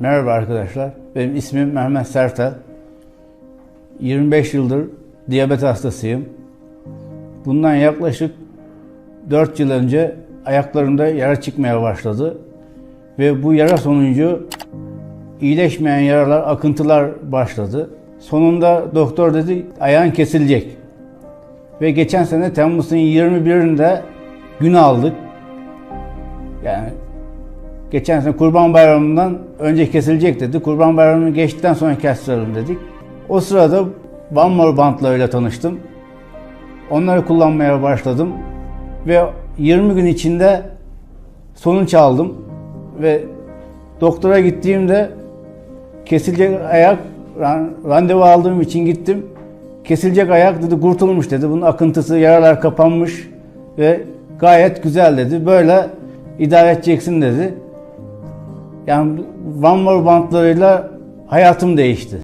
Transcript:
Merhaba arkadaşlar. Benim ismim Mehmet Sertel. 25 yıldır diyabet hastasıyım. Bundan yaklaşık 4 yıl önce ayaklarımda yara çıkmaya başladı. Ve bu yara sonucu iyileşmeyen yaralar, akıntılar başladı. Sonunda doktor dedi ayağın kesilecek. Ve geçen sene Temmuz'un 21'inde gün aldık. Yani geçen sene Kurban Bayramı'ndan önce kesilecek dedi. Kurban Bayramı'nı geçtikten sonra kestirelim dedik. O sırada One More bantlarıyla tanıştım. Onları kullanmaya başladım. Ve 20 gün içinde sonuç aldım. Ve doktora gittiğimde kesilecek ayak ran- randevu aldığım için gittim. Kesilecek ayak dedi kurtulmuş dedi. Bunun akıntısı, yaralar kapanmış ve gayet güzel dedi. Böyle idare edeceksin dedi. Yani One More bantlarıyla hayatım değişti.